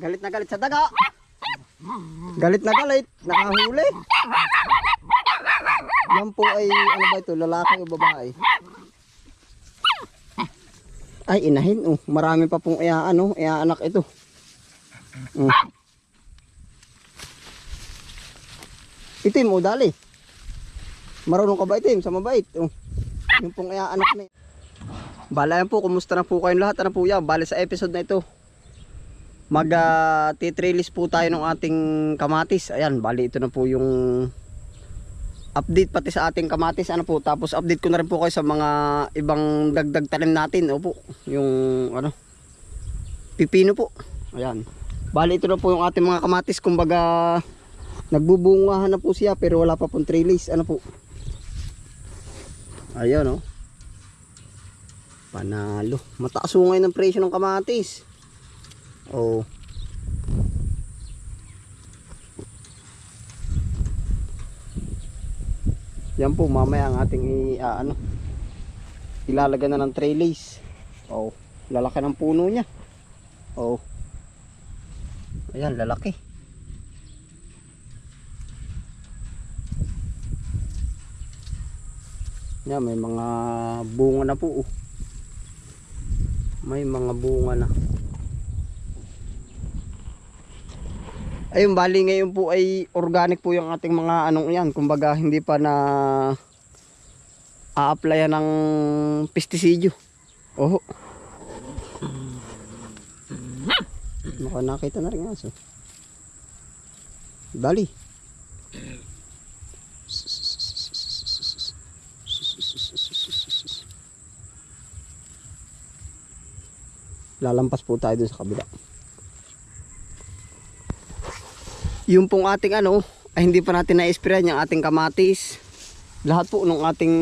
Galit na galit sa daga. Galit na galit. Nakahuli. Yan po ay, ano ba ito, lalaki o babae? Ay, inahin. Oh, marami pa pong iya, ano, iya anak ito. Mm. Itim, oh, dali. Marunong ka ba itim sa mabait? Oh. Yung pong iya anak na Bala yan po, kumusta na po kayong lahat? Ano po yan? Bala sa episode na ito. Mag uh, po tayo ng ating kamatis. Ayan, bali ito na po yung update pati sa ating kamatis. Ano po, tapos update ko na rin po kayo sa mga ibang dagdag talim natin. Opo, yung ano, pipino po. Ayan. Bali ito na po yung ating mga kamatis. Kumbaga, nagbubungahan na po siya pero wala pa pong trailis. Ano po. Ayan, oh. Panalo. Mataas po ngayon ang presyo ng kamatis. Oh. Yan po mamaya ang ating i ah, ano ilalagay na ng trellis. Oh, lalaki ng puno niya. Oh. Ayan, lalaki. Yan, may mga bunga na po. Oh. May mga bunga na. Ayun, bali ngayon po ay organic po yung ating mga anong yan. Kumbaga, hindi pa na a-applyan ng pestisidyo. Oho. Baka nakita na rin nga. So. Bali. Lalampas po tayo dun sa kabila. yung pong ating ano ay hindi pa natin na-sprayan yung ating kamatis. Lahat po nung ating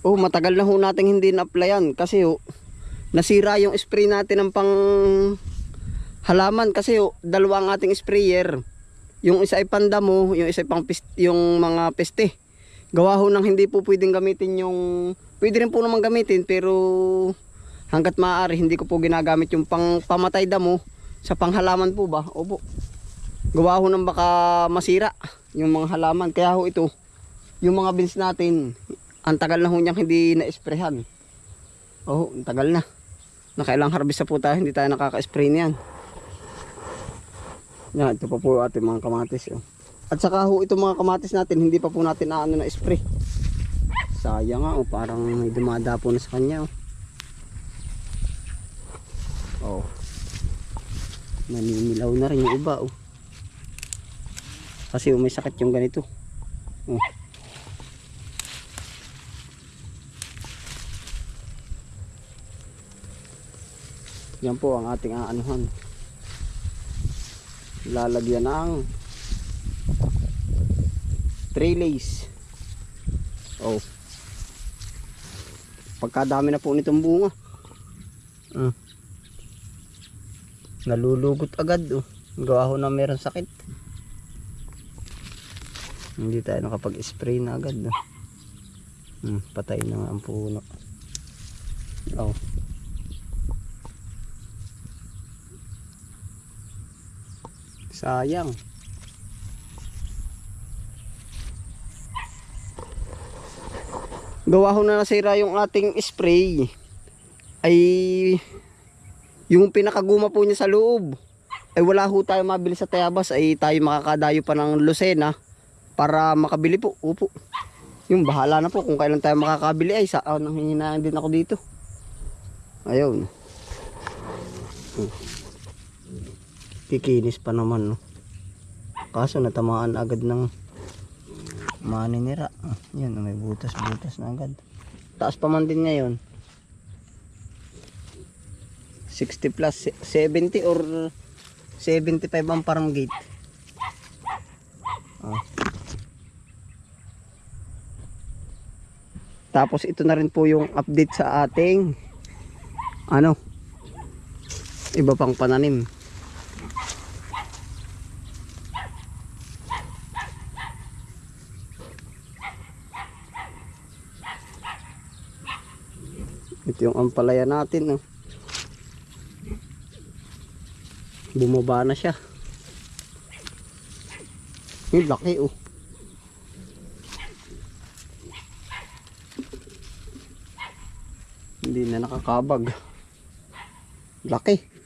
oh matagal na ho natin hindi na-applyan kasi oh, nasira yung spray natin ng pang halaman kasi oh, dalawa ang ating sprayer. Yung isa ay pandamo yung isa ay pang yung mga peste. Gawa ho nang hindi po pwedeng gamitin yung pwede rin po naman gamitin pero hanggat maaari hindi ko po ginagamit yung pang pamatay damo sa panghalaman po ba? Opo. Gawa ho ng baka masira yung mga halaman. Kaya ho ito, yung mga beans natin, ang tagal na ho niyang hindi na-sprayhan. Oh, ang tagal na. Nakailang harvest na po tayo, hindi tayo nakaka-spray niyan. Yan, ito pa po ating mga kamatis. Oh. At saka ho itong mga kamatis natin, hindi pa po natin na ano na spray. Sayang nga, oh, parang may dumada po na sa kanya. Oh. oh naninilaw na rin yung iba oh. kasi oh, may sakit yung ganito oh. yan po ang ating aanuhan lalagyan ng trailays oh pagkadami na po nitong bunga. Mm nalulugot agad oh. gawa ho na meron sakit. Hindi tayo nakapag spray na agad oh. hmm, patay na nga ang puno. Oh. Sayang gawa ho na nasira yung ating spray. Ay yung pinakaguma po niya sa loob. Ay wala ho tayo mabili sa Tayabas. Ay tayo makakadayo pa ng Lucena para makabili po. Upo. Yung bahala na po kung kailan tayo makakabili. Ay sa oh, nanghihinayang din ako dito. Ayun. Kikinis pa naman no? Kaso natamaan agad ng maninira yan may butas butas na agad. Taas pa man din ngayon. 60 plus 70 or 75 ang farm gate. Oh. tapos ito na rin po yung update sa ating ano iba pang pananim Ito yung ampalaya natin. Oh. Bumaba na siya. Yung laki oh. Hindi na nakakabag. Laki.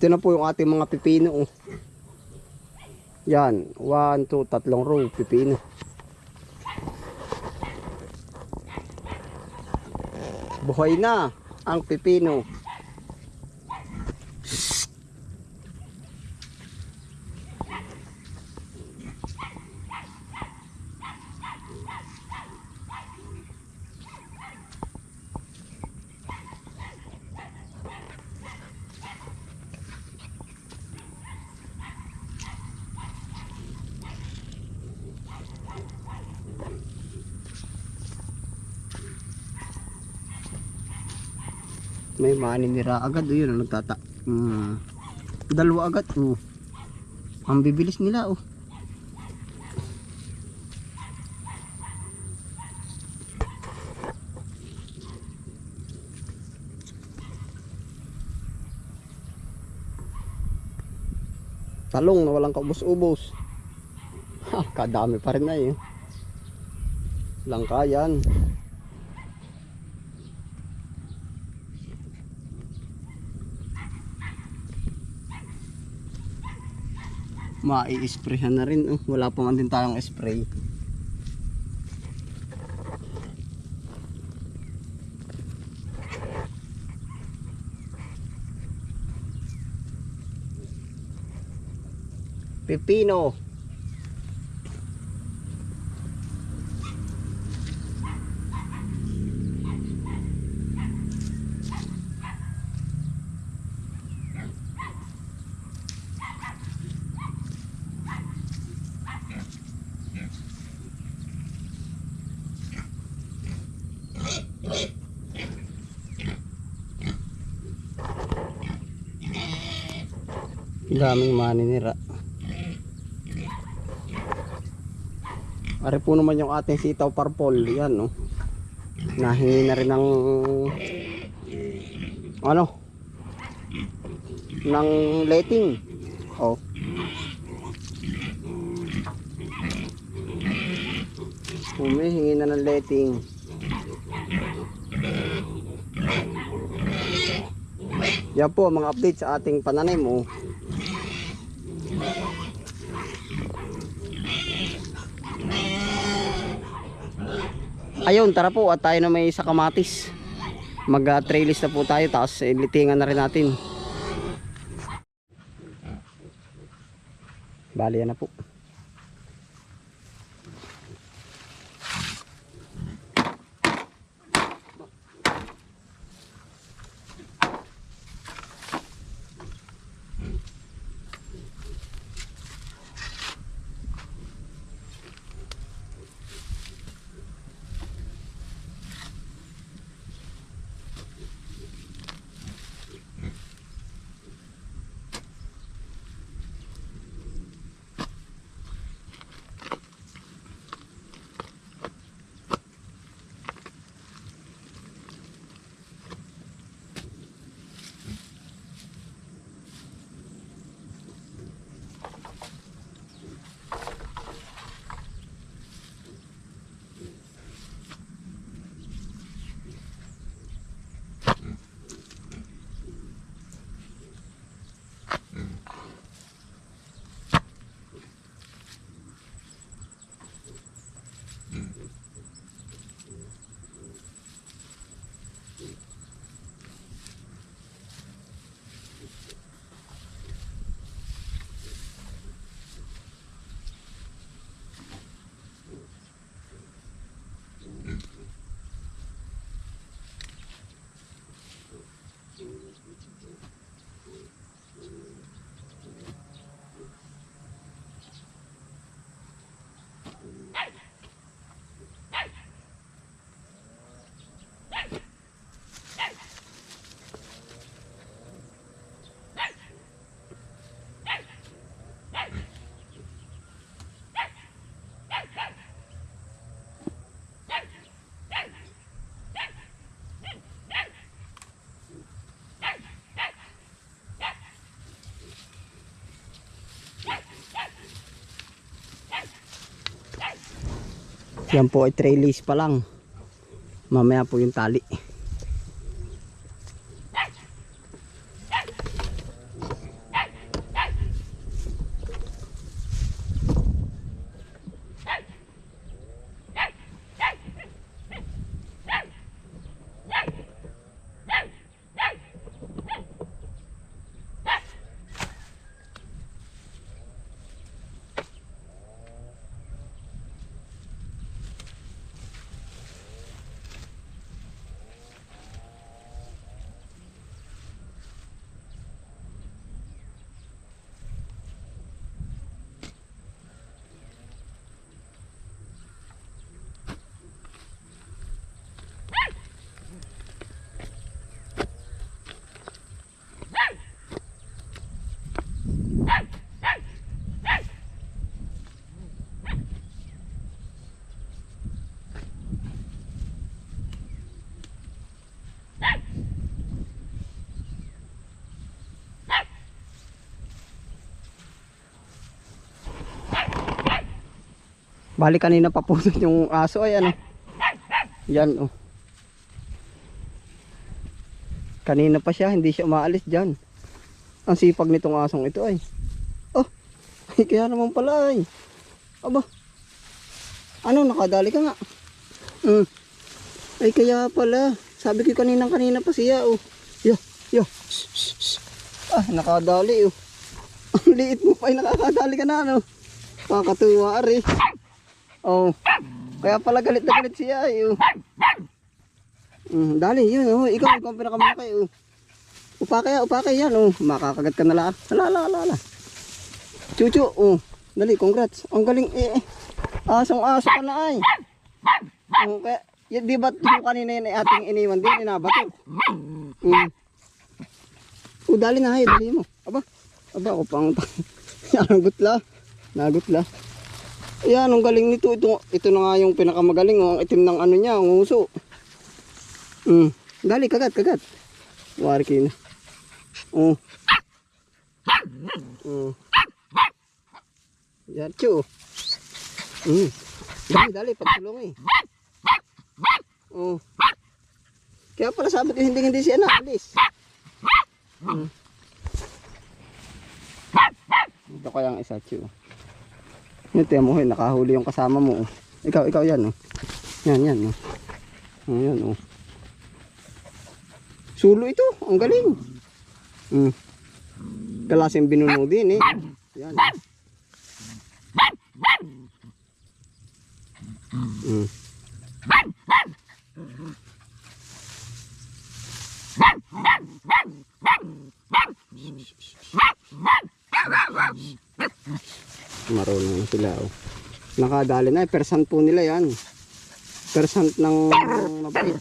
Ito na po yung ating mga pipino. oh. Yan. One, two, tatlong row pipino. Buhay na ang pipino. May maninira agad. Oh, yun, nagtata. Hmm. Dalawa agad. Oh. Ang bibilis nila. Oh. Talong na walang kaubos-ubos. Kadami pa rin na eh. Langka yan. Mai-sprayhan na rin. Oh. Wala pa man din tayong spray. Pepino. Daming maninira Ari po naman yung ating sitaw purple yan no? Nahingi na rin ng ano? Ng letting oh. Humihingi na ng letting yan po mga update sa ating pananim oh Ayun, tara po at tayo na may sa kamatis. Mag uh, trailis na po tayo tapos eh, na rin natin. Bali na po. Mm-hmm. Yan po ay trellis pa lang. Mamaya po yung tali. Bali kanina pa po yung aso ay ano. Yan oh. Kanina pa siya, hindi siya umaalis dyan. Ang sipag nitong asong ito ay. Oh, ay kaya naman pala ay. Aba. Ano, nakadali ka nga. Hmm. Ay kaya pala. Sabi ko kanina kanina pa siya oh. Yo, yo. Ah, nakadali oh. Ang liit mo pa ay nakakadali ka na ano. Kakatuwa ari. Oh. Kaya pala galit na galit siya ay oh. Mm, dali, yun oh. Ikaw, ikaw ang pinakamalaki oh. Upakay, upakay yan oh. Makakagat ka na lang. Ala, ala, ala, ala. Chuchu, oh. Dali, congrats. Ang galing eh. eh. Asong aso ka na ay. Oh, kaya, di ba kanina yun ating iniwan din, inabato? Mm. Oh, dali na, hay, dali mo. Aba, aba, ako pang Nagutla. Nagutla. Ayan, ang galing nito. Ito, ito na nga yung pinakamagaling. Oh. Ang itim ng ano niya, ang uso. Mm. Dali, kagat, kagat. Wari kayo na. Oh. Oh. Yan, chu. Mm. Dali, dali, pagtulong eh. Oh. Kaya pala sabi ko hindi hindi siya naalis. Mm. Ito kaya ang isa, chu. Yung tiyan mo, hoy, nakahuli yung kasama mo. oh. Ikaw, ikaw yan, oh. Yan, yan, oh. Ayan, oh. Sulo ito, ang galing. Mm. Kalaseng binuno din, eh. Yan. Mm. Marunong na sila, oh. Nakadali na, eh. percent po nila yan. Percent ng mabait.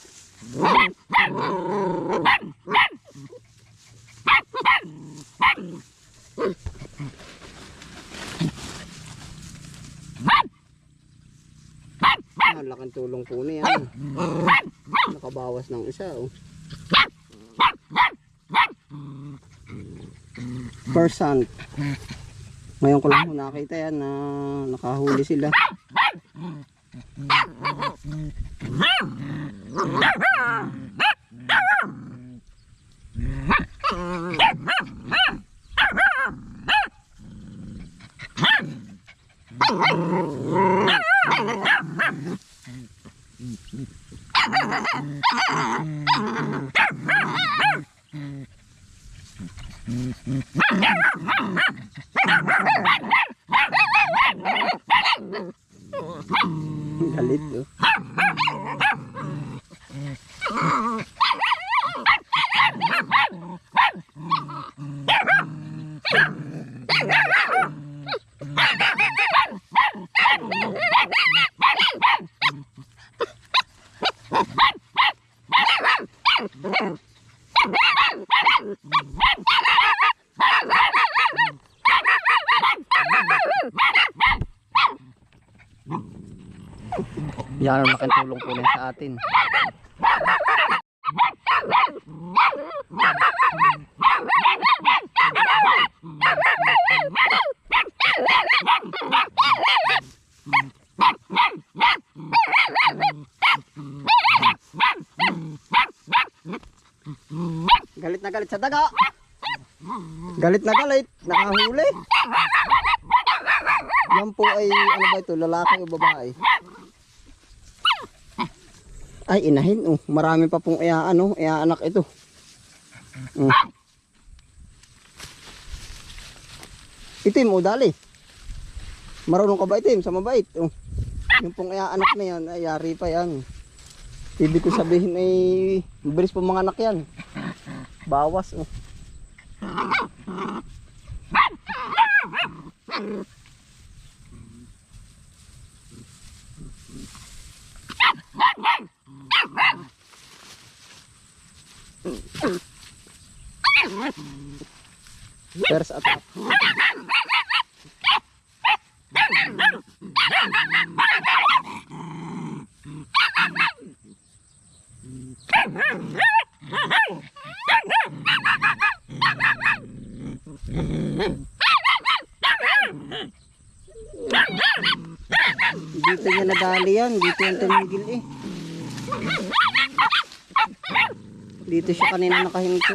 Ah, laking tulong po na yan. Nakabawas ng isa, oh. Percent. Ngayon ko lang po nakita yan na nakahuli sila. Yan ang laking tulong po sa atin. Galit na galit sa daga. Galit na galit. Nakahuli. Yan po ay, ano ba ito, lalaki o babae? Ay, inahin. Oh, marami pa pong iya, ano, iya anak ito. Mm. Itim, oh, dali. Marunong ka ba itim sa mabait? Oh. Yung pong iya anak na yan, ay yari pa yan. Ibig ko sabihin ay mabilis po mga anak yan. Bawas oh. First attack. Dito niya nadali yan. Dito yan tumigil eh. Dito siya kanina nakahinto.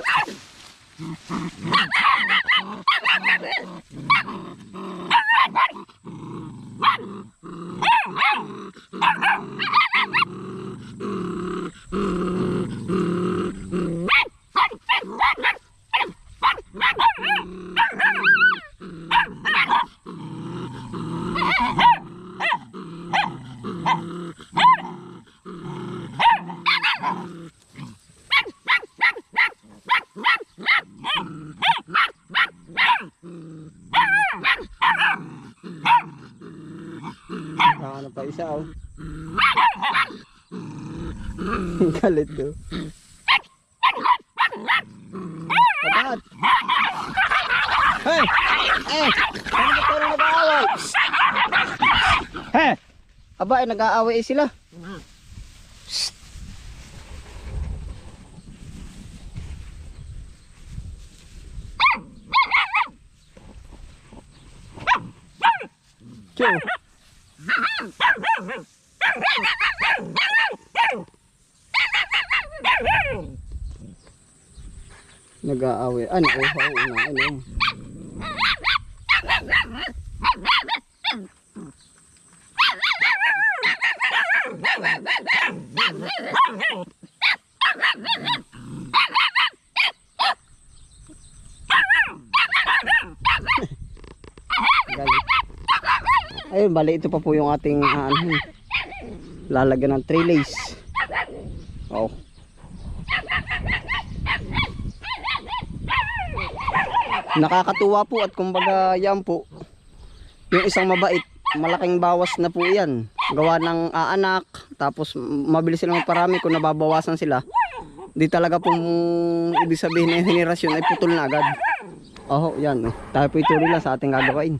Pa isa oh. Galit do. Kabat. Hey! Eh! Ano ba tayo nag-aaway? He! Aba, ay nag-aaway eh sila. Shh. Tiyo. Nag-aaway. Ano? Oh, oo na. Ano? Ayun, bali ito pa po yung ating ah, ano, lalagyan ng trellis. Oh. Nakakatuwa po at kumbaga yan po. Yung isang mabait malaking bawas na po yan. Gawa ng aanak tapos mabilis silang magparami kung nababawasan sila. Di talaga pong ibig sabihin na yung henerasyon ay putol na agad. Oh yan. Tayo po ituloy lang sa ating gagawain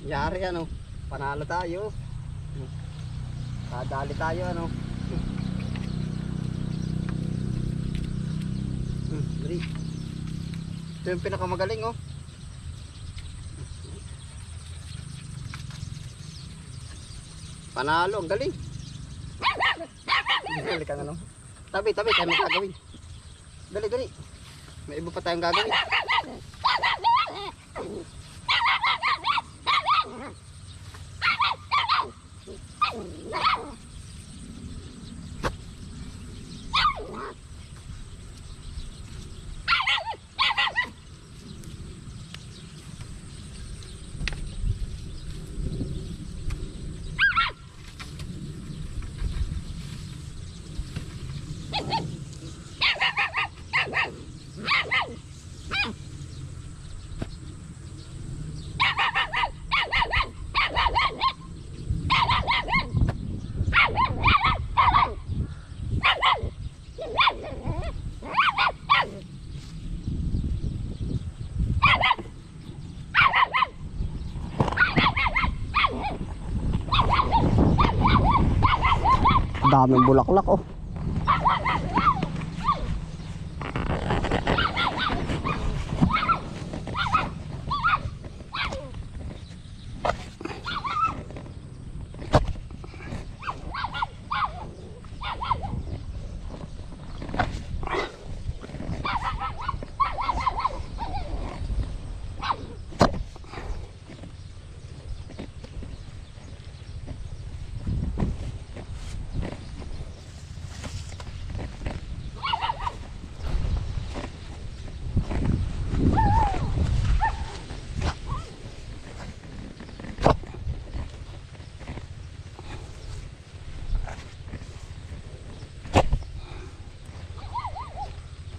Yari ano, panalo tayo. Kadali tayo ano. Ito yung pinakamagaling oh. Panalo, ang galing. Dali ka ano. Tabi, tabi, kaya may gagawin. Dali, dali. May iba pa tayong gagawin. What? Daming bulaklak oh.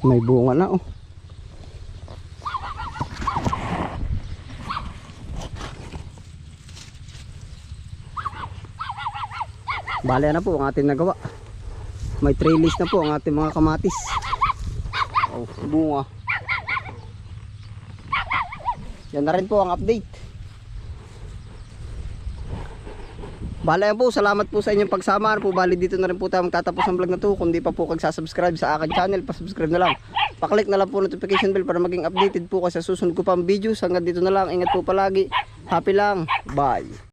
May bunga na oh. Bale na po ang ating nagawa. May trellis na po ang ating mga kamatis. Oh, bunga. Yan na rin po ang update. Bale yan po, salamat po sa inyong pagsama. Ano po, bali dito na rin po tayo magtatapos ang vlog na to. Kung di pa po kagsasubscribe sa akin channel, pasubscribe na lang. Paklik na lang po notification bell para maging updated po kayo sa susunod ko pang videos. Hanggang dito na lang, ingat po palagi. Happy lang. Bye.